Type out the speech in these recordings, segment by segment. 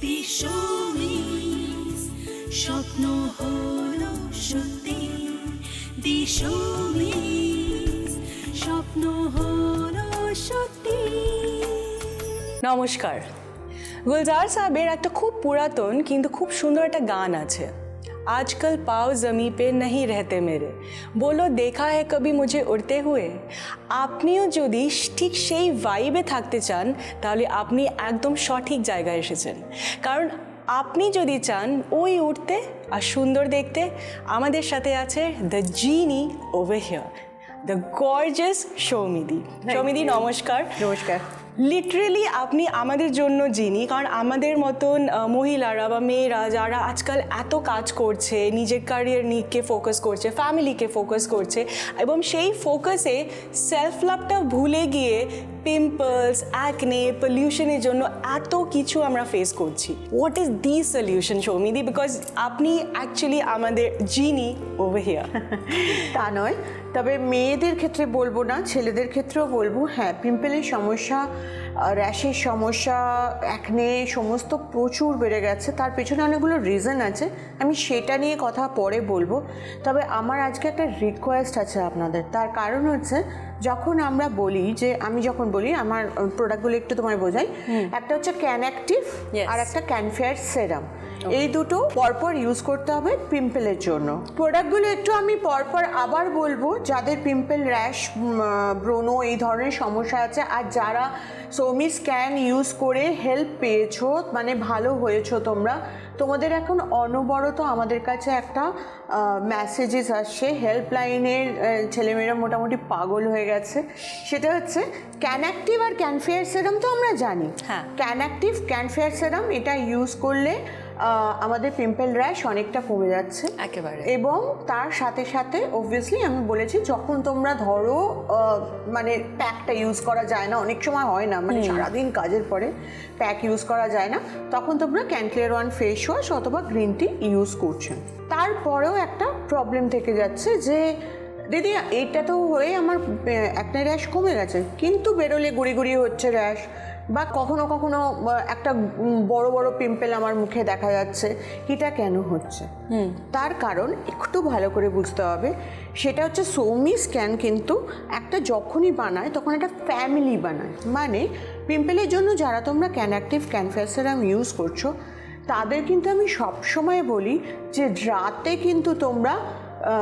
দিশমিস স্বপ্ন হলো সত্যি। দিশমিস স্বপ্ন হলো সত্যি। নমস্কার। গুলজার সাহেবের একটা খুব পুরাতন কিন্তু খুব সুন্দর একটা গান আছে। আজকাল পাও জমি পে नहीं रहते मेरे বলো দেখা है কবি মুঝে উড়তে হুয়ে আপনিও যদি ঠিক সেই ভাইবে থাকতে চান তাহলে আপনি একদম সঠিক জায়গায় এসেছেন কারণ আপনি যদি চান ওই উঠতে আর সুন্দর দেখতে আমাদের সাথে আছে the genie over here the gorgeous Soumidi Soumidi নমস্কার নমস্কার লিটারেলি আপনি আমাদের জন্য যিনি, কারণ আমাদের মতন মহিলারা বা মেয়েরা যারা আজকাল এত কাজ করছে, নিজের ক্যারিয়ার নিকে ফোকাস করছে ফ্যামিলিকে ফোকাস করছে, এবং সেই ফোকাসে সেলফ লাভটা ভুলে গিয়ে পিম্পলস অ্যাকনে পলিউশনের জন্য এত কিছু আমরা ফেস করছি। হোয়াট ইজ দি সলিউশন সৌমিদি বিকজ আপনি অ্যাকচুয়ালি আমাদের জিনি ওভার হিয়ার তা নয়। তবে মেয়েদের ক্ষেত্রে বলব না, ছেলেদের ক্ষেত্রেও বলব হ্যাঁ পিম্পলের সমস্যা র্যাশের সমস্যা একনে সমস্ত প্রচুর বেড়ে গেছে। তার পেছনে অনেকগুলো রিজন আছে। আমি সেটা নিয়ে কথা পরে বলব। তবে আমার আজকে একটা রিকোয়েস্ট আছে আপনাদের। তার কারণ হচ্ছে যখন আমরা বলি যে আমি যখন বলি আমার প্রোডাক্টগুলো একটু তোমায় বোঝাই। একটা হচ্ছে ক্যান অ্যাক্টিভ আর একটা ক্যানফেয়ার সেরাম এই দুটো পরপর ইউজ করতে হবে পিম্পলের জন্য। প্রোডাক্টগুলো একটু আমি পরপর আবার বলব যাদের পিম্পল র্যাশ ব্রণ এই ধরনের সমস্যা আছে আর যারা সোমি স্ক্যান ইউজ করে হেল্প পেয়েছ মানে ভালো হয়েছো তোমরা তোমাদের এখন অনবরত আমাদের কাছে একটা মেসেজেস আসছে। হেল্পলাইনের ছেলেমেয়েরা মোটামুটি পাগল হয়ে গেছে। সেটা হচ্ছে ক্যানঅ্যাক্টিভ আর ক্যানফেয়ার সেরাম তো আমরা জানি। হ্যাঁ। ক্যান অ্যাক্টিভ ক্যানফেয়ার সেরাম এটা ইউজ করলে আমাদের পিম্পল র্যাশ অনেকটা কমে যাচ্ছে। একেবারে। এবং তার সাথে সাথে অবভিয়াসলি আমি বলেছি যখন তোমরা ধরো মানে প্যাকটা ইউজ করা যায় না অনেক সময় হয় না মানে সারাদিন কাজের পরে প্যাক ইউজ করা যায় না তখন তোমরা Kan Clear one face wash অথবা গ্রিন টি ইউজ করছ। তারপরেও একটা প্রবলেম থেকে যাচ্ছে যে দিদি এইটা তো হয়ে আমার একটা র্যাশ কমে গেছে কিন্তু বেরোলে গুড়ি গুড়ি হচ্ছে র্যাশ বা কখনো কখনো একটা বড় বড় পিম্পল আমার মুখে দেখা যাচ্ছে এটা কেন হচ্ছে? তার কারণ একটু ভালো করে বুঝতে হবে সেটা হচ্ছে সৌমি স্ক্যান কিন্তু একটা যখনই বানায় তখন একটা ফ্যামিলি বানায়। মানে পিম্পলের জন্য যারা তোমরা ক্যানঅ্যাক্টিভ ক্যানফ্যাসেরাম ইউজ করছ তাদের কিন্তু আমি সবসময় বলি যে রাতে কিন্তু তোমরা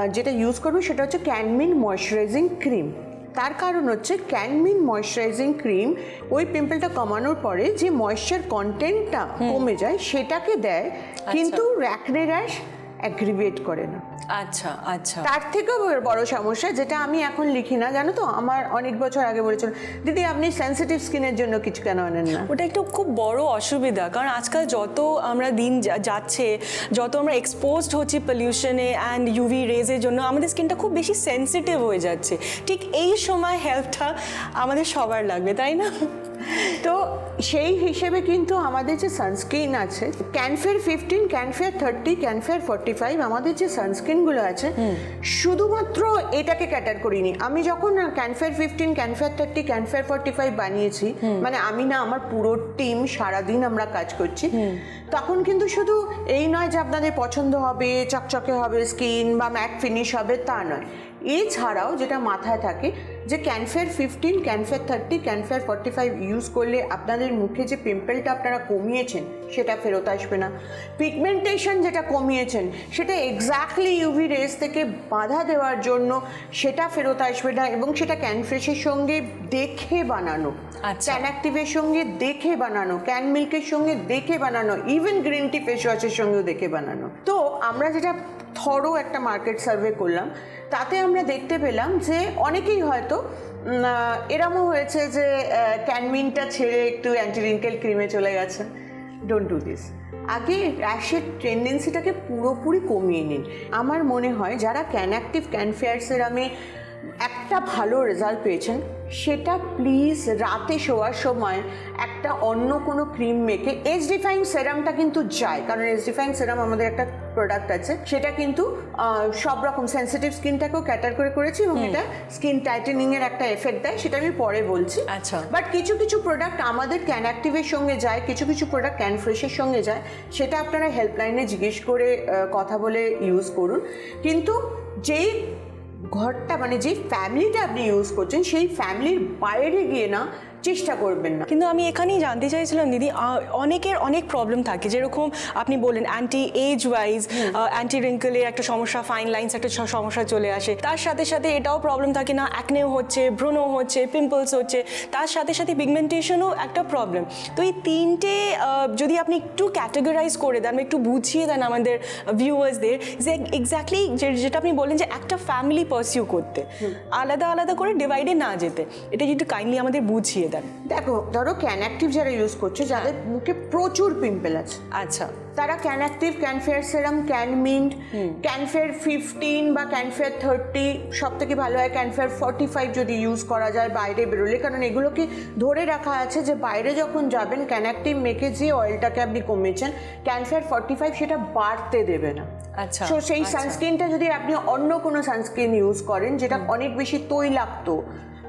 যেটা ইউজ করবে সেটা হচ্ছে ক্যানমিন ময়শ্চারাইজিং ক্রিম তার কারণ হচ্ছে ক্যানমিন ময়শ্চারাইজিং ক্রিম ওই পিম্পলটা কমানোর পরে যে ময়শ্চার কন্টেন্টটা কমে যায় সেটাকে দেয় কিন্তু র্যাকনে র্যাশ অ্যাগ্রিভেট করে না। আচ্ছা আচ্ছা। তার থেকেও বড়- সমস্যা যেটা আমি এখন লিখি না জানো তো? আমার অনেক বছর আগে বলেছিল দিদি আপনি সেন্সিটিভ স্কিনের জন্য কিছু কেন আনেন না? ওটা একটু খুব বড় অসুবিধা কারণ আজকাল যত আমরা দিন যাচ্ছে যত আমরা এক্সপোজড হচ্ছি পলিউশনে অ্যান্ড ইউভি রেজের জন্য আমাদের স্কিনটা খুব বেশি সেন্সিটিভ হয়ে যাচ্ছে। ঠিক এই সময় হেল্পটা আমাদের সবার লাগবে তাই না? তো সেই হিসেবে কিন্তু আমাদের যে সানস্ক্রিন আছে Kan Fair fifteen Kan Fair thirty Kan Fair forty five আমাদের যে সানস্ক্রিনগুলো আছে শুধুমাত্র এটাকে ক্যাটার করিনি। আমি যখন Kan Fair fifteen Kan Fair thirty Kan Fair forty five বানিয়েছি মানে আমি না আমার পুরো টিম সারাদিন আমরা কাজ করছি তখন কিন্তু শুধু এই নয় যে আপনাদের পছন্দ হবে চকচকে হবে স্কিন বা ম্যাট ফিনিশ হবে তা নয়। এছাড়াও যেটা মাথায় থাকে যে Kan Fair fifteen Kan Fair thirty Kan Fair forty five use করলে আপনাদের মুখে যে পিম্পলটা আপনারা কমিয়েছেন সেটা ফেরত আসবে না পিগমেন্টেশন যেটা কমিয়েছেন সেটা এক্স্যাক্টলি ইউভি রেস থেকে বাধা দেওয়ার জন্য সেটা ফেরত আসবে না এবং সেটা ক্যানফ্রেশের সঙ্গে দেখে বানানো আচ্ছা। ক্যান অ্যাক্টিভের সঙ্গে দেখে বানানো ক্যান মিল্কের সঙ্গে দেখে বানানো ইভেন গ্রিন টি ফেস ওয়াশের সঙ্গেও দেখে বানানো তো আমরা যেটা থরো একটা মার্কেট সার্ভে করলাম। তাতে আমরা দেখতে পেলাম যে অনেকেই হয়তো এরমও হয়েছে যে ক্যানমিনটা ছেড়ে একটু অ্যান্টি রিঙ্কেল ক্রিমে চলে গেছে। ডোন্ট ডু দিস আগে র্যাশের টেন্ডেন্সিটাকে পুরোপুরি কমিয়ে নিন। আমার মনে হয় যারা ক্যান অ্যাক্টিভ ক্যান ফেয়ার সেরামে একটা ভালো রেজাল্ট পেয়েছেন সেটা প্লিজ রাতে শোয়ার সময় একটা অন্য কোনো ক্রিম মেখে এজ ডিফাইন সেরামটা কিন্তু যায় কারণ এজ ডিফাইন সেরাম আমাদের একটা প্রোডাক্ট আছে সেটা কিন্তু সব রকম সেন্সিটিভ স্কিনটাকেও ক্যাটার করে করেছি এবং এটা স্কিন টাইটেনিং এর একটা এফেক্ট দেয় সেটা আমি পরে বলছি। আচ্ছা। বাট কিছু কিছু প্রোডাক্ট আমাদের ক্যান অ্যাক্টিভের সঙ্গে যায় কিছু কিছু প্রোডাক্ট ক্যান ফ্রেশের সঙ্গে যায় সেটা আপনারা হেল্পলাইনে জিজ্ঞেস করে কথা বলে ইউজ করুন। কিন্তু যেই ঘরটা মানে যে ফ্যামিলিটা আপনি ইউজ করছেন সেই ফ্যামিলির বাইরে গিয়ে না চেষ্টা করবেন না। কিন্তু আমি এখানেই জানতে চাইছিলাম দিদি অনেকের অনেক প্রবলেম থাকে। যেরকম আপনি বললেন অ্যান্টি এজ ওয়াইজ অ্যান্টি রিঙ্কেলের একটা সমস্যা ফাইন লাইন্স একটা সমস্যা চলে আসে। তার সাথে সাথে এটাও প্রবলেম থাকে না অ্যাকনেও হচ্ছে ব্রণ হচ্ছে পিম্পলস হচ্ছে। তার সাথে সাথে পিগমেন্টেশনও একটা প্রবলেম তো এই তিনটে যদি আপনি একটু ক্যাটেগরাইজ করে দেন একটু বুঝিয়ে দেন আমাদের ভিউয়ার্সদের যে এক্স্যাক্টলি যেটা আপনি বললেন যে একটা ফ্যামিলি পারসিউ করতে। আলাদা আলাদা করে ডিভাইডে না যেতে। এটা যদি কাইন্ডলি আমাদের বুঝিয়ে দেন। দেখো ধরো ক্যান অ্যাক্টিভ যারা ইউজ করছে যাদের মুখে প্রচুর পিম্পল আছে। আচ্ছা। তারা Kan active Kan Fair serum Kan mint Kan Fair fifteen বা ক্যান ফেয়ার থার্টি সব থেকে ভালো হয় ক্যান ফেয়ার ফর্টি ফাইভ যদি ইউজ করা যায় বাইরে বেরোলে। কারণ এগুলোকে ধরে রাখা আছে যে বাইরে যখন যাবেন ক্যান অ্যাক্টিভ মেখে যে অয়েলটাকে আপনি কমিয়েছেন ক্যান ফেয়ার ফর্টি ফাইভ সেটা বাড়তে দেবে না। আচ্ছা সো সেই আচ্ছা। সানস্ক্রিনটা যদি আপনি অন্য কোনো সানস্ক্রিন ইউজ করেন যেটা অনেক বেশি তৈলাক্ত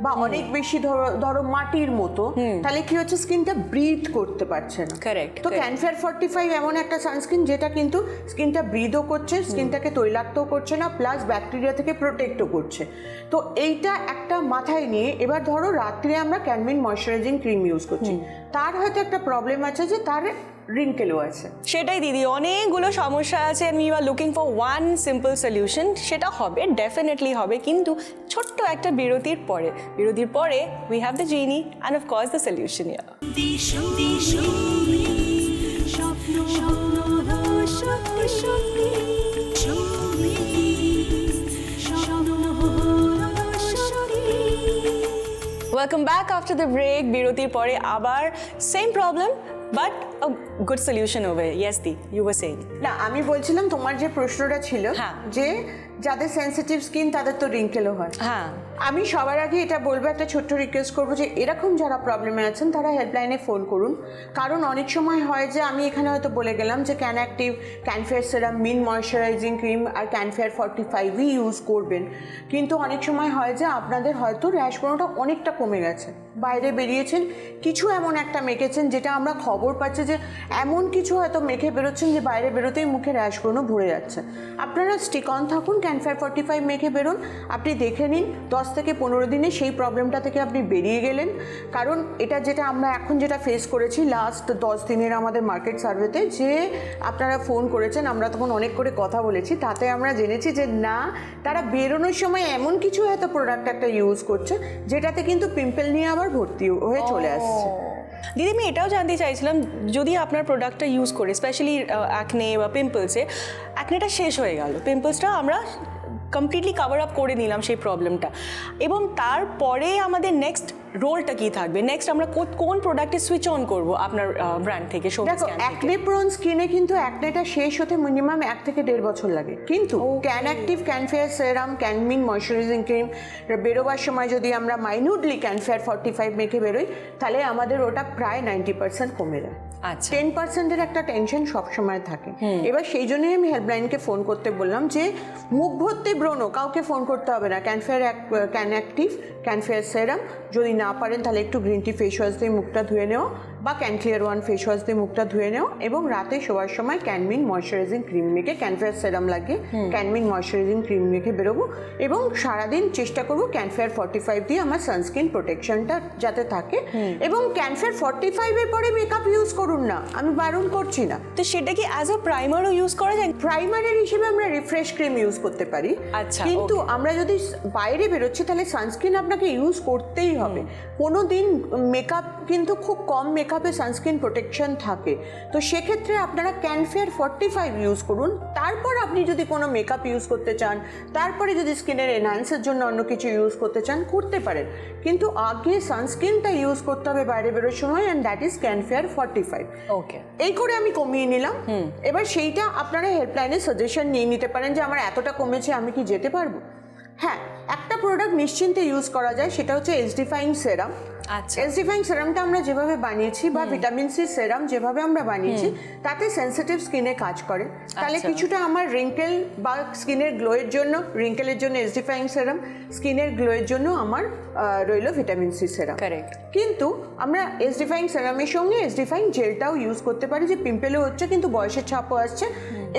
বা অনেক বেশি ধরো ধরো মাটির মতো তাহলে কি হচ্ছে স্কিনটা ব্রিথ করতে পারছে না। Correct, তো. ক্যানফেয়ার ফর্টি ফাইভ এমন একটা সানস্ক্রিন যেটা কিন্তু স্কিনটা ব্রিদও করছে স্কিনটাকে তৈলাক্তও করছে না প্লাস ব্যাকটেরিয়া থেকে প্রোটেক্টও করছে। তো এইটা একটা মাথায় নিয়ে এবার ধরো রাত্রে আমরা ক্যানমিন ময়শ্চারাইজিং ক্রিম ইউজ করছি। তার হয়তো একটা প্রবলেম আছে যে তার রিঙ্কেলও আছে। সেটাই দিদি অনেকগুলো সমস্যা আছে and you are looking for one simple solution সেটা হবে ডেফিনেটলি হবে কিন্তু ছোট্ট একটা বিরতির পরে। বিরতির পরে we have the genie and of course the solution here Swapna Swapna Swapna welcome back after the break বিরতির পরে আবার same problem but good solution হবে yes the you were saying না আমি বলছিলাম তোমার যে প্রশ্নটা ছিল হ্যাঁ। যে যাদের সেনসিটিভ স্কিন তাদের তো রিঙ্কেলও হয়। হ্যাঁ। আমি সবার আগে এটা বলব একটা ছোট্ট রিকোয়েস্ট করব যে এরকম যারা প্রবলেমে আছেন তারা হেল্পলাইনে ফোন করুন। কারণ অনেক সময় হয় যে আমি এখানে হয়তো বলে গেলাম যে Kan active Kan Fair serum min moisturising cream আর ক্যানফেয়ার ফর্টি ফাইভই ইউজ করবেন। কিন্তু অনেক সময় হয় যে আপনাদের হয়তো র্যাশ ব্রণটা অনেকটা কমে গেছে। বাইরে বেরিয়েছেন, কিছু এমন একটা মেখেছেন যেটা আমরা খবর পাচ্ছি যে এমন কিছু হয়তো মেখে বেরোচ্ছেন যে বাইরে বেরোতেই মুখে র্যাশ ব্রণ ভরে যাচ্ছে। আপনারা স্টিক অন থাকুন ক্যানফেয়ার ফর্টি ফাইভ মেখে বেরোন, আপনি দেখে নিন, দশ থেকে পনেরো দিনে সেই প্রবলেমটা থেকে আপনি বেরিয়ে গেলেন। কারণ এটা যেটা আমরা এখন যেটা ফেস করেছি লাস্ট দশ দিনের আমাদের মার্কেট সার্ভেতে যে আপনারা ফোন করেছেন, আমরা তখন অনেক করে কথা বলেছি, তাতে আমরা জেনেছি যে না, তারা বেরোনোর সময় এমন কিছু হয়তো প্রোডাক্ট একটা ইউজ করছে, যেটাতে কিন্তু পিম্পল নিয়ে আবার ভর্তি হয়ে চলে আসছে। দিদি আমি এটাও জানতে চাইছিলাম যদি আপনার প্রোডাক্টটা ইউজ করে স্পেশালি অ্যাকনে বা পিম্পলসে অ্যাকনেটা শেষ হয়ে গেল পিম্পলসটা আমরা কমপ্লিটলি কভার আপ করে নিলাম সেই প্রবলেমটা এবং তারপরে আমাদের নেক্সট রোলটা কি থাকবে? নেক্সট আমরা কোন প্রোডাক্টে সুইচ অন করব আপনার ব্র্যান্ড দেখো থেকে। অ্যাকনে প্রোন স্কিনে কিন্তু অ্যাকনেটা শেষ হতে মিনিমাম এক থেকে দেড় বছর লাগে। কিন্তু Kan active Kan Fair serum Kan Min moisturising cream বেরোবার সময় যদি আমরা মাইনিউটলি ক্যানফেয়ার ফর্টি ফাইভ মেখে বেরোই তাহলে আমাদের ওটা প্রায় নাইনটি পার্সেন্ট কমে যায়। আচ্ছা। টেন পার্সেন্টের একটা টেনশন সবসময় থাকে। এবার সেই জন্যই আমি হেল্পলাইনকে ফোন করতে বললাম যে মুখ ভর্তি ব্রণ কাউকে ফোন করতে হবে না। ক্যানফেয়ার ক্যান অ্যাক্টিভ ক্যানফেয়ার সেরাম যদি না পারেন তাহলে একটু গ্রিন টি ফেস ওয়াশ দিয়ে মুখটা ধুয়ে নেওয়া। বা Kan clear one face wash দিয়ে মুখটা ধুয়ে নেওয়া এবং রাতে শোয়ার সময় ক্যানমিন ময়শ্চারাইজিং ক্রিম মেখে ক্যানফেয়ার সেরাম লাগিয়ে ক্যানমিন ময়শ্চারাইজিং ক্রিম মেখে বেরোবো এবং সারাদিন চেষ্টা করব ক্যানফেয়ার ফর্টি ফাইভ দিয়ে আমার সানস্ক্রিন প্রোটেকশনটা যাতে থাকে এবং ক্যানফেয়ার ফর্টি ফাইভের পরে মেকআপ ইউজ করুন না। আমি বারণ করছি না। তো সেটা কি অ্যাজ আ প্রাইমারও ইউজ করা যায়? প্রাইমারের হিসেবে আমরা রিফ্রেশ ক্রিম ইউজ করতে পারি। আচ্ছা, কিন্তু আমরা যদি বাইরে বেরোচ্ছি তাহলে সানস্ক্রিন আপনাকে ইউজ করতেই হবে। কোনো দিন মেকআপ কিন্তু খুব কম মেকআপে সানস্ক্রিন প্রোটেকশন থাকে? তো সেক্ষেত্রে আপনারা ক্যানফেয়ার ফর্টি ফাইভ ইউজ করুন। তারপর আপনি যদি কোনো মেকআপ ইউজ করতে চান তারপরে যদি স্কিনের এনহান্সের জন্য অন্য কিছু ইউজ করতে চান করতে পারেন। কিন্তু আগে সানস্ক্রিনটা ইউজ করতে হবে বাইরে বেরোর সময় and that is Kan Fair forty five okay এই করে আমি কমিয়ে নিলাম। এবার সেইটা আপনারা হেল্পলাইনে সাজেশন নিয়ে নিতে পারেন যে আমার এতটা কমেছে আমি কি যেতে পারব? হ্যাঁ একটা প্রোডাক্ট নিশ্চিন্তে ইউজ করা যায় সেটা হচ্ছে এসডিফাইং সেরাম আচ্ছা। সেরামটা আমরা যেভাবে বানিয়েছি বা ভিটামিন সি সেরাম যেভাবে আমরা বানিয়েছি তাতে সেনসিটিভ স্কিনে কাজ করে। তাহলে আচ্ছা। কিছুটা আমার রিঙ্কেল বা স্কিনের গ্লোয়ের জন্য রিঙ্কেলের জন্য সেরাম স্কিনের গ্লোয়ের জন্য আমার রইল ভিটামিন সি সেরাম। কিন্তু আমরা এসডিফাইং সেরামের সঙ্গে এসডিফাইং জেলটাও ইউজ করতে পারি যে পিম্পেলও হচ্ছে কিন্তু বয়সের ছাপও আসছে।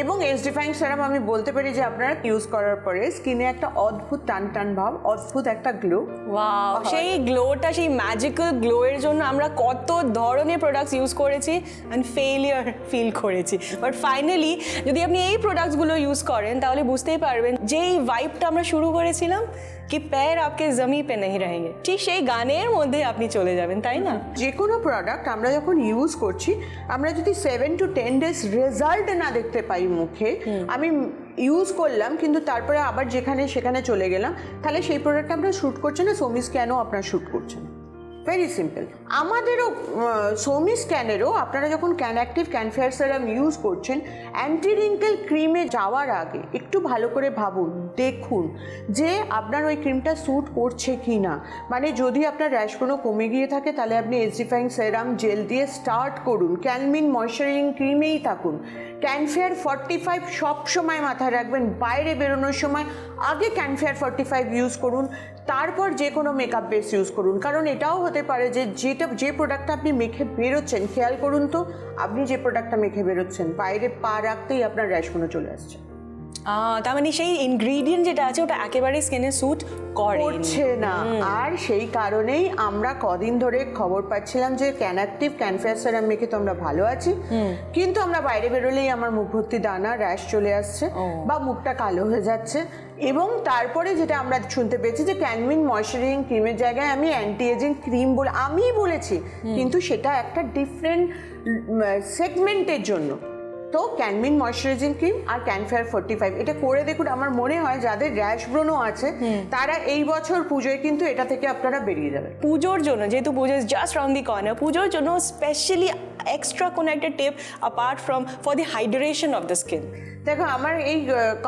এবং এসডিফাইং সেরাম আমি বলতে পারি যে আপনারা ইউজ করার পরে স্কিনে একটা অদ্ভুত টান টান ভাব অদ্ভুত একটা গ্লো সেই গ্লোটা সেই ম্যাজিক্যাল গ্লোয়ের জন্য আমরা কত ধরনের প্রোডাক্টস ইউজ করেছি অ্যান্ড ফেলিয়ার ফিল করেছি। বাট ফাইনালি যদি আপনি এই প্রোডাক্টসগুলো ইউজ করেন তাহলে বুঝতেই পারবেন যেই ভাইবটা আমরা শুরু করেছিলাম কি প্যার আপকে জমি পে নেই রহেঙ্গে। ঠিক সেই গানের মধ্যে আপনি চলে যাবেন তাই না? যে কোনো প্রোডাক্ট আমরা যখন ইউজ করছি আমরা যদি seven to ten days result না দেখতে পাই মুখে আমি ইউজ করলাম কিন্তু তারপরে আবার যেখানে সেখানে চলে গেলাম তাহলে সেই প্রোডাক্টটা আমরা শ্যুট করছে না সোমিস কেন আপনার শ্যুট করছে না? ভেরি সিম্পল আমাদেরও সোমি স্ক্যানেরও আপনারা যখন Kan active Kan Fair serum use করছেন অ্যান্টি রিঙ্কেল ক্রিমে যাওয়ার আগে একটু ভালো করে ভাবুন, দেখুন যে আপনার ওই ক্রিমটা স্যুট করছে কি না মানে যদি আপনার র্যাশগুলো কমে গিয়ে থাকে, তাহলে আপনি এসডিফাইং সেরাম জেল দিয়ে স্টার্ট করুন। ক্যানমিন ময়শ্চারাইজিং ক্রিমেই থাকুন। ক্যানফেয়ার ফর্টি ফাইভ সবসময় মাথায় রাখবেন, বাইরে বেরোনোর সময় আগে ক্যানফেয়ার ফর্টি ফাইভ ইউজ করুন। তারপর যে কোনো মেকআপ বেস ইউজ করুন। কারণ এটাও হতে পারে যে যেটা, যে প্রোডাক্টটা আপনি মেখে বেরোচ্ছেন, খেয়াল করুন তো, আপনি যে প্রোডাক্টটা মেখে বেরোচ্ছেন, বাইরে পা রাখতেই আপনার র্যাশগুলো চলে আসছে। তার মানে সেই ইনগ্রিডিয়েন্ট যেটা আছে ওটা একেবারেই স্কিনে স্যুট করছে না। আর সেই কারণেই আমরা কদিন ধরে খবর পাচ্ছিলাম যে ক্যানাক্টিভ ক্যানফেয়ার সেরাম মেখে তো আমরা ভালো আছি। কিন্তু আমরা বাইরে বেরোলেই আমার মুখ ভর্তি দানা র্যাশ চলে আসছে বা মুখটা কালো হয়ে যাচ্ছে। এবং তারপরে যেটা আমরা শুনতে পেয়েছি যে ক্যানমিন ময়শ্চারাইজিং ক্রিমের জায়গায় আমি অ্যান্টি এজিং ক্রিম বলে আমিই বলেছি। কিন্তু সেটা একটা ডিফারেন্ট সেগমেন্টের জন্য। তো ক্যানমিন ময়শ্চারাইজিং ক্রিম আর ক্যানফেয়ার ফোর্টি ফাইভ এটা করে দেখুন আমার মনে হয় যাদের র্যাশ ব্রণও আছে তারা এই বছর পুজোয় কিন্তু এটা থেকে আপনারা বেরিয়ে যাবে পুজোর জন্য যেহেতু Puja is just round the corner পুজোর জন্য স্পেশালি এক্সট্রা কোনো একটা tip apart from for the hydration of the skin দেখো আমার এই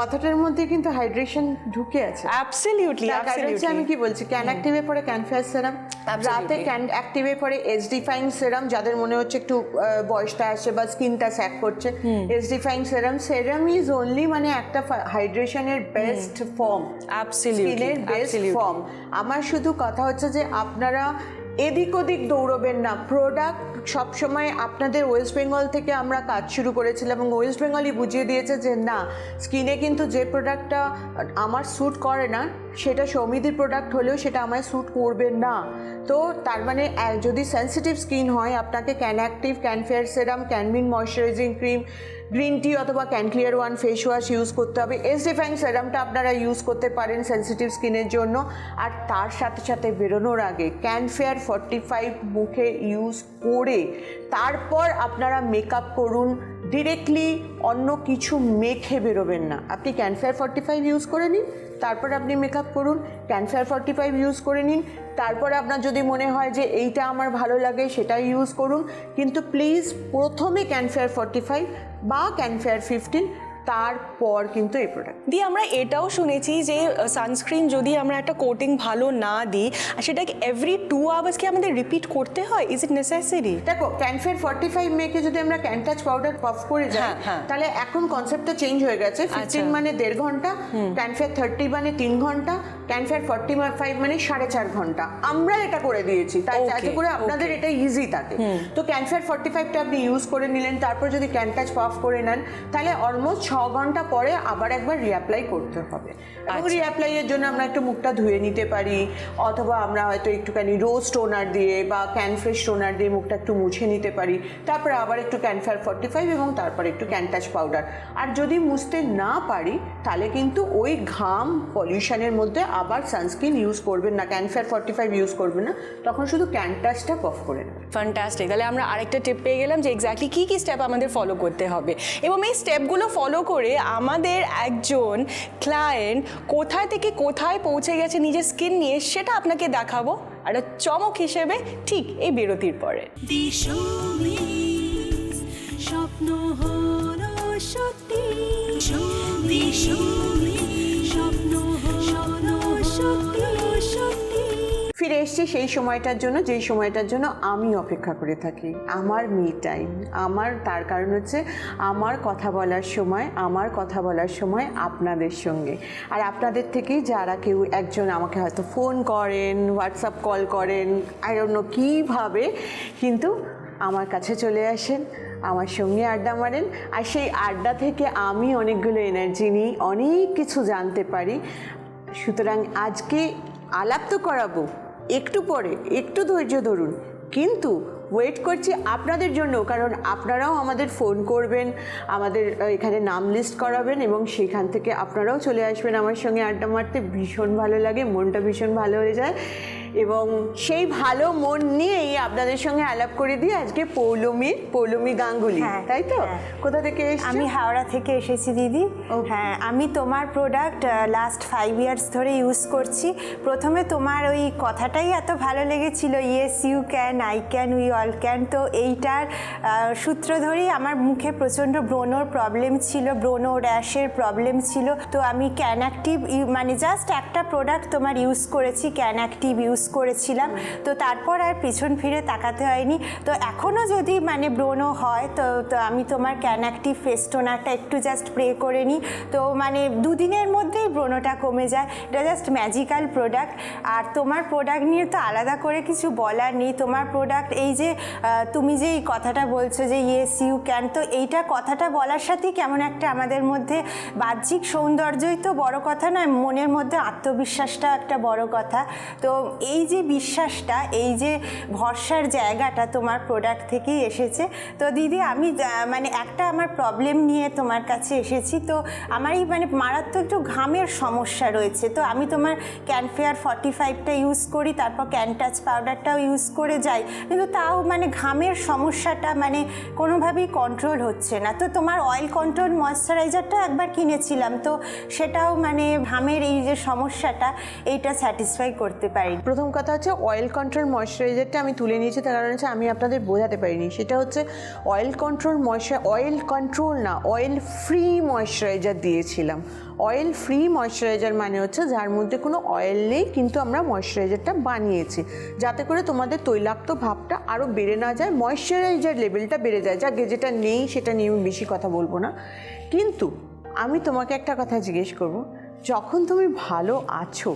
কথাটার মধ্যে কিন্তু হাইড্রেশন ঢুকে আছে। অ্যাবসলিউটলি হচ্ছে আমি কি বলছি ক্যান অ্যাক্টিভে পরে ক্যানফেয়ার সেরাম রাতে ক্যান অ্যাক্টিভে পরে এসডিফাইং সেরাম যাদের মনে হচ্ছে একটু বয়সটা আসছে বা স্কিনটা স্যাক করছে এসডিফাইং সেরাম সেরাম ইজ অনলি মানে একটা হাইড্রেশনের বেস্ট ফর্ম অ্যাবসলিউটলি স্কিনের বেস্ট ফর্ম আমার শুধু কথা হচ্ছে যে আপনারা এদিক ওদিক দৌড়বেন না। প্রোডাক্ট সবসময় আপনাদের ওয়েস্ট বেঙ্গল থেকে আমরা কাজ শুরু করেছিলাম এবং ওয়েস্ট বেঙ্গলই বুঝিয়ে দিয়েছে যে, না স্কিনে কিন্তু যে প্রোডাক্টটা আমার স্যুট করে না, সেটা সৌমিদির প্রোডাক্ট হলেও সেটা আমায় স্যুট করবে না। তো তার মানে যদি সেন্সিটিভ স্কিন হয়, আপনাকে Kan active Kan Fair serum Kan Min moisturising cream green tea অথবা Kan Clear one face wash use করতে হবে। এস ডিফাইন সেরামটা আপনারা ইউজ করতে পারেন সেন্সিটিভ স্কিনের জন্য। আর তার সাথে সাথে বেরোনোর আগে ক্যানফেয়ার ফর্টি ফাইভ মুখে ইউজ করে তারপর আপনারা মেকআপ করুন ডিরেক্টলি অন্য কিছু মেখে বেরোবেন না। আপনি ক্যানফেয়ার ফর্টি ফাইভ ইউজ করে নিন, তারপর আপনি মেকআপ করুন ক্যানফেয়ার ফর্টি ফাইভ ইউজ করে নিন, তারপর আপনার যদি মনে হয় যে এইটা আমার ভালো লাগে সেটাই ইউজ করুন। কিন্তু প্লিজ প্রথমে ক্যানফেয়ার ফর্টি ফাইভ বা ক্যানফেয়ার ফিফটিন তারপর কিন্তু এই প্রোডাক্ট দিয়ে আমরা এটাও শুনেছি যে সানস্ক্রিন যদি আমরা একটা কোটিং ভালো না দিই সেটাকে এভরি টু আওয়ার্স কি আমাদের রিপিট করতে হয়? ইজ ইট নেসেসারি দেখো ক্যানফেয়ার ফর্টি ফাইভ মেকে যদি আমরা ক্যানটাচ পাউডার পাফ করে যাই হ্যাঁ, হ্যাঁ। তাহলে এখন কনসেপ্টটা চেঞ্জ হয়ে গেছে। ফিফটিন আচ্ছা। মানে দেড় ঘণ্টা ক্যানফেয়ার থার্টি মানে তিন ঘণ্টা ক্যানফেয়ার ফর্টি ফাইভ মানে সাড়ে চার ঘণ্টা। আমরা এটা করে দিয়েছি তাই যাতে করে আপনাদের এটা ইজি থাকে। তো ক্যানফেয়ার ফর্টি ফাইভটা আপনি ইউজ করে নিলেন তারপর যদি ক্যানটাচ পফ করে নেন তাহলে অলমোস্ট ছ ঘণ্টা পরে আবার একবার রিঅ্যাপ্লাই করতে হবে। এবং আচ্ছা। রিঅ্যাপ্লাই এর জন্য আমরা একটু মুখটা ধুয়ে নিতে পারি অথবা আমরা হয়তো একটুখানি রোজ টোনার দিয়ে বা ক্যানফ্রেশ টোনার দিয়ে মুখটা একটু মুছে নিতে পারি। তারপরে আবার একটু ক্যানফেয়ার ফর্টি ফাইভ এবং তারপরে একটু ক্যানটাচ পাউডার আর যদি মুছতে না পারি তাহলে কিন্তু ওই ঘাম পলিউশনের মধ্যে আবার সানস্ক্রিন ইউজ করবেন না। ক্যানফেয়ার ফর্টি ফাইভ ইউজ করবেন না। তখন শুধু ক্যানটাচটা কফ করে নেবেন। ফ্যান্টাস্টিক তাহলে আমরা আরেকটা টিপ পেয়ে গেলাম যে এক্স্যাক্টলি কী কী স্টেপ আমাদের ফলো করতে হবে। এবং এই স্টেপগুলো ফলো করে আমাদের একজন ক্লায়েন্ট কোথায় থেকে কোথায় পৌঁছে গেছে নিজের স্কিন নিয়ে সেটা আপনাকে দেখাবো। আর চমক হিসেবে ঠিক এই বিরতির পরে। স্বপ্ন হলো সত্যি। ফিরে এসছি সেই সময়টার জন্য, যেই সময়টার জন্য আমি অপেক্ষা করে থাকি। আমার মি টাইম আমার তার কারণ হচ্ছে আমার কথা বলার সময়, আমার কথা বলার সময় আপনাদের সঙ্গে। আর আপনাদের থেকেই যারা কেউ একজন আমাকে হয়তো ফোন করেন হোয়াটসঅ্যাপ কল করেন ডোন্ট নো কীভাবে, কিন্তু আমার কাছে চলে আসেন, আমার সঙ্গে আড্ডা মারেন। আর সেই আড্ডা থেকে আমি অনেকগুলো এনার্জি নিই, অনেক কিছু জানতে পারি। সুতরাং আজকে আলাপ তো করাবো। একটু পরে, একটু ধৈর্য ধরুন। কিন্তু ওয়েট করছি আপনাদের জন্য, কারণ আপনারাও আমাদের ফোন করবেন, আমাদের এখানে নাম লিস্ট করাবেন এবং সেখান থেকে আপনারাও চলে আসবেন আমার সঙ্গে। আড্ডা মারতে ভীষণ ভালো লাগে, মনটা ভীষণ ভালো হয়ে যায়। এবং সেই ভালো মন নিয়েই আপনাদের সঙ্গে আলাপ করে দিয়ে আজকে পৌলমী পৌলমী গাঙ্গুলি হ্যাঁ, তাই তো? হ্যাঁ। কোথা থেকে আমি হাওড়া থেকে এসেছি দিদি. হ্যাঁ আমি তোমার প্রোডাক্ট লাস্ট ফাইভ ইয়ার্স ধরে ইউজ করছি। প্রথমে তোমার ওই কথাটাই এত ভালো লেগেছিল yes you can I can we all can তো এইটার সূত্র ধরেই আমার মুখে প্রচণ্ড ব্রণর প্রবলেম ছিল ব্রণ র্যাশের প্রবলেম ছিল। তো আমি ক্যান অ্যাক্টিভ মানে জাস্ট একটা প্রোডাক্ট তোমার ইউজ করেছি ক্যান অ্যাক্টিভ ইউজ করেছিলাম। তো তারপর আর পিছন ফিরে তাকাতে হয়নি। তো এখনও যদি মানে ব্রণ হয়, তো তো আমি তোমার ক্যান অ্যাক্টিভ ফেস টোনারটা একটু জাস্ট স্প্রে করে নিই। তো মানে দুদিনের মধ্যেই ব্রণটা কমে যায়। এটা জাস্ট ম্যাজিক্যাল প্রোডাক্ট আর তোমার প্রোডাক্ট নিয়ে তো আলাদা করে কিছু বলার নেই। তোমার প্রোডাক্ট এই যে তুমি যে এই কথাটা বলছো যে ইয়েস ইউ ক্যান তো এইটা কথাটা বলার সাথেই কেমন একটা আমাদের মধ্যে বাহ্যিক সৌন্দর্যই তো বড় কথা নয়, মনের মধ্যে আত্মবিশ্বাসটা একটা বড় কথা। তো এই যে বিশ্বাসটা, এই যে ভরসার জায়গাটা তোমার প্রোডাক্ট থেকেই এসেছে, তো দিদি আমি মানে একটা আমার প্রবলেম নিয়ে তোমার কাছে এসেছি, তো আমার এই মানে মারাত্মক একটু ঘামের সমস্যা রয়েছে, তো আমি তোমার ক্যানফেয়ার ফর্টি ফাইভটা ইউজ করি, তারপর ক্যানটাচ পাউডারটাও ইউজ করে যাই, কিন্তু তাও মানে ঘামের সমস্যাটা মানে কোনোভাবেই কন্ট্রোল হচ্ছে না, তো তোমার অয়েল কন্ট্রোল ময়শ্চারাইজারটা একবার কিনেছিলাম, তো সেটাও মানে ঘামের এই যে সমস্যাটা, এইটা স্যাটিসফাই করতে পারি প্রথম কথা হচ্ছে অয়েল কন্ট্রোল ময়শ্চারাইজারটা আমি তুলে নিয়েছি। তার কারণ হচ্ছে আমি আপনাদের বোঝাতে পারিনি। সেটা হচ্ছে oil control moisture oil control না অয়েল ফ্রি ময়শ্চারাইজার দিয়েছিলাম। অয়েল ফ্রি ময়শ্চারাইজার মানে হচ্ছে যার মধ্যে কোনো অয়েল নেই, কিন্তু আমরা ময়শ্চারাইজারটা বানিয়েছি। যাতে করে তোমাদের তৈলাক্ত ভাবটা আরও বেড়ে না যায় ময়শ্চারাইজার লেভেলটা বেড়ে যায়। যাকে যেটা নেই, সেটা নিয়ে আমি বেশি কথা বলব না। কিন্তু আমি তোমাকে একটা কথা জিজ্ঞেস করব। যখন তুমি ভালো আছো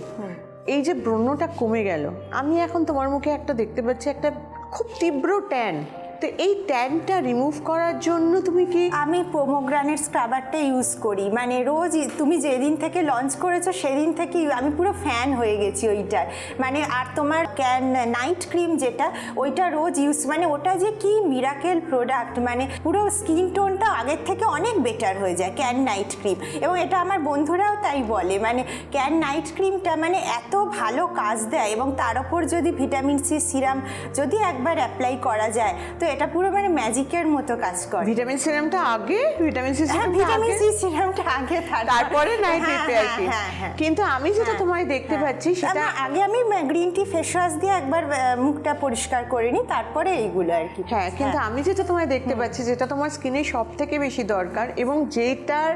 এই যে ব্রণটা কমে গেল, আমি এখন তোমার মুখে একটা দেখতে পাচ্ছি একটা খুব তীব্র ট্যান। তো এই ট্যানটা রিমুভ করার জন্য তুমি কি আমি পোমোগ্রানেট স্ক্রাবারটা ইউজ করি। মানে রোজ তুমি যেদিন থেকে লঞ্চ করেছ, সেদিন থেকে আমি পুরো ফ্যান হয়ে গেছি ওইটার। মানে আর তোমার ক্যান নাইট ক্রিম যেটা, ওইটা রোজ ইউজ মানে ওটা যে কি মিরাকেল প্রোডাক্ট মানে পুরো স্কিন টোনটা আগের থেকে অনেক বেটার হয়ে যায় ক্যান নাইট ক্রিম এবং এটা আমার বন্ধুরাও তাই বলে মানে ক্যান নাইট ক্রিমটা মানে এত ভালো কাজ দেয় এবং তার উপর যদি ভিটামিন সি সিরাম যদি একবার অ্যাপ্লাই করা যায়, তো এটা পুরো মানে ম্যাজিকের মতো কাজ করে। ভিটামিন সিরামটা আগে ভিটামিন সি হ্যাঁ ভিটামিন সি সিরামটা আগে তারপর- নাইট হ্যাঁ, রিপেয়ার হ্যাঁ, ক্রিম হ্যাঁ। কিন্তু আমি যেটা তোমায় দেখতে পাচ্ছি সেটা আগে আমি গ্রিন টি ফেস ওয়াশ দিয়ে একবার মুখটা পরিষ্কার করে নিই তারপরে এইগুলো আর কি। হ্যাঁ কিন্তু আমি যেটা তোমায় দেখতে পাচ্ছি যেটা তোমার স্কিনে সব থেকে বেশি দরকার এবং যেটার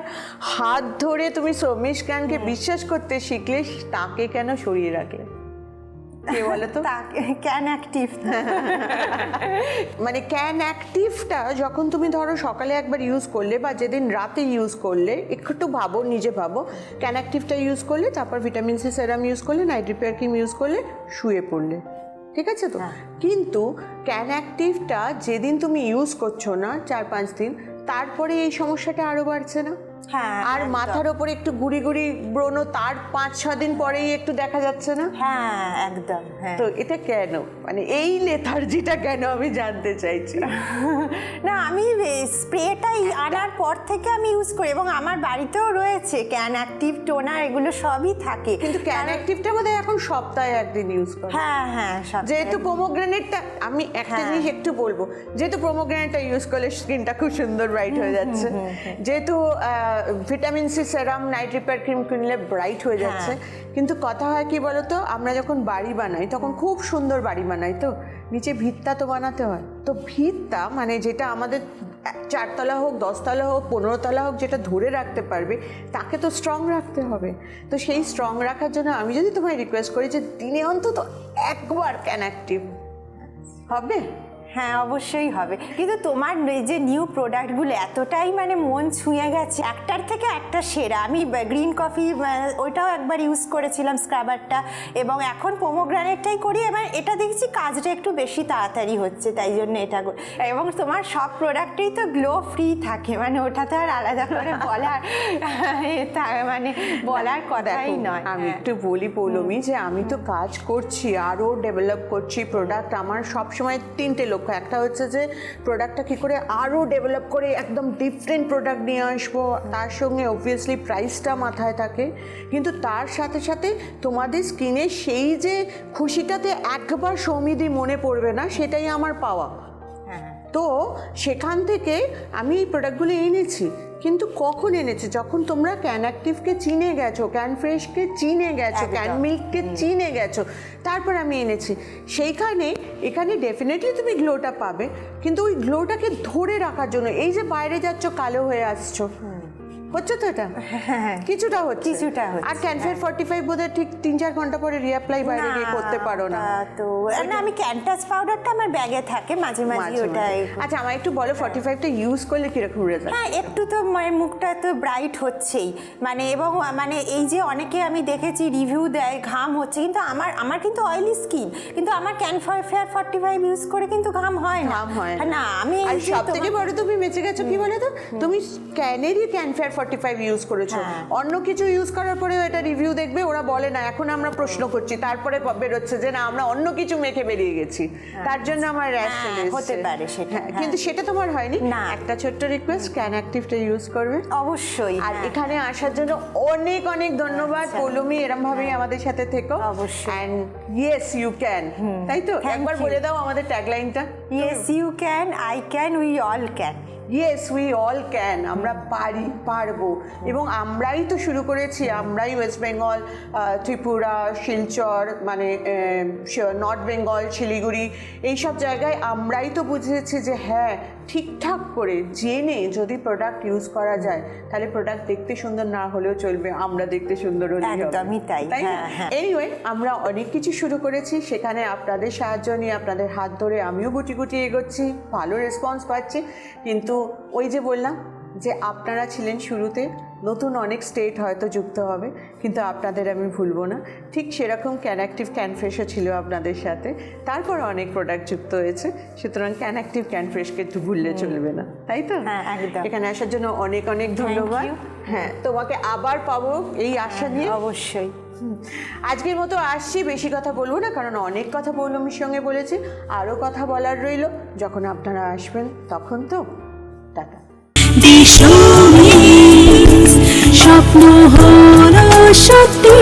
হাত ধরে তুমি সৌমিশ খানকে বিশ্বাস করতে শিখলে তাকে কেন সরিয়ে রাখলে? কে বলো তো? ক্যান অ্যাক্টিভ মানে ক্যান অ্যাক্টিভটা যখন তুমি ধরো সকালে একবার ইউজ করলে বা যেদিন রাতে ইউজ করলে একটু ভাবো নিজে ভাবো ক্যান অ্যাক্টিভটা ইউজ করলে তারপর ভিটামিন সি সেরাম ইউজ করলে নাইট রিপেয়ার ক্রিম ইউজ করলে শুয়ে পড়লে। ঠিক আছে তো? কিন্তু ক্যান অ্যাক্টিভটা যেদিন তুমি ইউজ করছ না চার পাঁচ দিন তারপরে এই সমস্যাটা আরও বাড়ছে না? হ্যাঁ আর মাথার ওপরে একটু গুড়ি গুড়ি ব্রণ তার পাঁচ ছ দিন পরেই একটু দেখা যাচ্ছে না? হ্যাঁ একদম হ্যাঁ। তো এটা কেন? মানে এই লেথার্জিটা কেন আমি জানতে চাইছি? না আমি স্প্রেটাই আনার পর থেকে আমি ইউজ করি এবং আমার বাড়িতেও রয়েছে ক্যান অ্যাক্টিভ টোনার এগুলো সবই থাকে। কিন্তু ক্যান অ্যাক্টিভটা বোধহয় এখন সপ্তাহে একদিন ইউজ করি। হ্যাঁ হ্যাঁ যেহেতু পোমোগ্রেনেটটা আমি একটা হ্যাঁ। জিনিস একটু বলব যেহেতু পোমোগ্রেনেটটা ইউজ করলে স্কিনটা খুব সুন্দর ব্রাইট হয়ে যাচ্ছে যেহেতু vitamin C serum night repair cream কিনলে ব্রাইট হয়ে যাচ্ছে। কিন্তু কথা হয় কি বলতো? আমরা যখন বাড়ি বানাই তখন খুব সুন্দর বাড়ি বানাই তো। নিচে ভিতটা তো বানাতে হয়। তো ভিতটা মানে যেটা আমাদের চারতলা হোক দশতলা হোক পনেরো তলা হোক যেটা ধরে রাখতে পারবে তাকে তো স্ট্রং রাখতে হবে। তো সেই স্ট্রং রাখার জন্য আমি যদি তোমায় রিকোয়েস্ট করি যে দিনে অন্তত একবার ক্যান অ্যাক্টিভ হবে? হ্যাঁ অবশ্যই হবে কিন্তু তোমার এই যে নিউ প্রোডাক্টগুলো এতটাই মানে মন ছুঁয়ে গেছে একটার থেকে একটা সেরা আমি গ্রিন কফি ওইটাও একবার ইউজ করেছিলাম স্ক্রাবারটা এবং এখন পোমোগ্রানেটটাই করি এবার এটা দেখছি কাজটা একটু বেশি তাড়াতাড়ি হচ্ছে তাই জন্য এটা। এবং তোমার সব প্রোডাক্টেই তো গ্লো ফ্রি থাকে মানে ওটা তো আর আলাদা করে বলার মানে বলার কথাই নয় আমি হ্যাঁ। একটু বলি পৌলমি যে আমি তো কাজ করছি আরও ডেভেলপ করছি প্রোডাক্ট আমার সবসময় তিনটে লক্ষ্য। একটা হচ্ছে যে প্রোডাক্টটা কী করে আরও ডেভেলপ করে একদম ডিফারেন্ট প্রোডাক্ট নিয়ে আসব তার সঙ্গে অবভিয়াসলি প্রাইসটা মাথায় থাকে। কিন্তু তার সাথে সাথে তোমাদের স্কিনে সেই যে খুশিটাতে একবার সমিধি মনে পড়বে না সেটাই আমার পাওয়া। হ্যাঁ। তো সেখান থেকে আমি এই প্রোডাক্টগুলি এনেছি। কিন্তু কখন এনেছে? যখন তোমরা ক্যান অ্যাক্টিভকে চিনে গেছো ক্যান ফ্রেশকে চিনে গেছো ক্যান মিল্ককে চিনে গেছো তারপর আমি এনেছি। সেইখানে এখানে ডেফিনেটলি তুমি গ্লোটা পাবে কিন্তু ওই গ্লোটাকে ধরে রাখার জন্য এই যে বাইরে যাচ্ছ কালো হয়ে আসছো হচ্ছে তো এটা? কিছুটা হচ্ছে। কিছুটা হচ্ছে, আর ক্যানফের ফর্টি ফাইভ বোধহয় ঠিক তিন চার ঘণ্টা পরে রিঅ্যাপ্লাই বাইরে গিয়ে করতে পারো না। তো না আমি ক্যান্টাস পাউডারটা আমার ব্যাগে থাকে মাঝে মাঝে ওটাই। আচ্ছা আমায় একটু বলো ফর্টি ফাইভটা ইউজ করলে কীরকম রেজাল্ট হ্যাঁ একটু তো মুখটা তো ব্রাইট হচ্ছেই। মানে এবং মানে এই যে অনেকে আমি দেখেছি রিভিউ দেয় ঘাম হচ্ছে কিন্তু আমার আমার কিন্তু অয়েলি স্কিন কিন্তু আমার Kan Fair forty five use করে কিন্তু ঘাম হয় না। ঘাম হয় না। আমি সব থেকে বড় তুমি বেঁচে গেছো কি বলে তো? তুমি ক্যানেরই Kan Fair forty five use করেছ। হ্যাঁ। অন্য কিছু ইউজ করার পরেও এটা রিভিউ দেখবে ওরা বলে না এখন আমরা প্রশ্ন করছি। তারপরে বেরোচ্ছে যে না আমরা অন্য কিছু মেখে বেরিয়ে গেছি। তার জন্য আমার র্যাশ হ্যাঁ, হতে পারে সেটা, হ্যাঁ, হ্যাঁ। কিন্তু সেটা তোমার হয়নি। না। একটা ছোট্ট রিকোয়েস্ট ক্যান অ্যাক্টিভটা ইউজ করবে। অবশ্যই আর হ্যাঁ। এখানে আসার জন্য অনেক অনেক ধন্যবাদ। আচ্ছা। পৌলমি এরম ভাবেই আমাদের সাথে থেকো। অবশ্যই। অ্যান্ড ইয়েস ইউ ক্যান তাই তো? একবার বলে দাও আমাদের ট্যাগলাইনটা yes you can I can we all can yes we all can আমরা পারি, পারব। এবং আমরাই তো শুরু করেছি। আমরাই ওয়েস্ট বেঙ্গল ত্রিপুরা, শিলচর মানে নর্থ বেঙ্গল শিলিগুড়ি, এইসব জায়গায় আমরাই তো বুঝেছি যে হ্যাঁ ঠিকঠাক করে জেনে যদি প্রোডাক্ট ইউজ করা যায় তাহলে প্রোডাক্ট দেখতে সুন্দর না হলেও চলবে আমরা দেখতে সুন্দর হলে। একদমই তাই, তাই হ্যাঁ, হ্যাঁ। এনিওয়ে আমরা অনেক কিছু শুরু করেছি সেখানে আপনাদের সাহায্য নিয়ে আপনাদের হাত ধরে আমিও গুটি গুটি এগোচ্ছি ভালো রেসপন্স পাচ্ছি কিন্তু ওই যে বললাম যে আপনারা ছিলেন শুরুতে নতুন অনেক স্টেট হয়তো যুক্ত হবে কিন্তু আপনাদের আমি ভুলবো না। ঠিক সেরকম ক্যানঅ্যাক্টিভ ক্যানফ্রেশও ছিল আপনাদের সাথে। তারপর অনেক প্রোডাক্ট যুক্ত হয়েছে সুতরাং ক্যানঅ্যাক্টিভ ক্যানফ্রেশকে একটু ভুললে চলবে না তাই তো? হ্যাঁ, এখানে আসার জন্য অনেক অনেক ধন্যবাদ। হ্যাঁ তোমাকে আবার পাবো এই আশা নিয়ে। অবশ্যই। হুম। আজকের মতো আসছি বেশি কথা বলব না কারণ অনেক কথা পৌলমীর সঙ্গে বলেছি আরও কথা বলার রইল যখন আপনারা আসবেন তখন তো টাটা। স্বপ্ন হল সত্যি।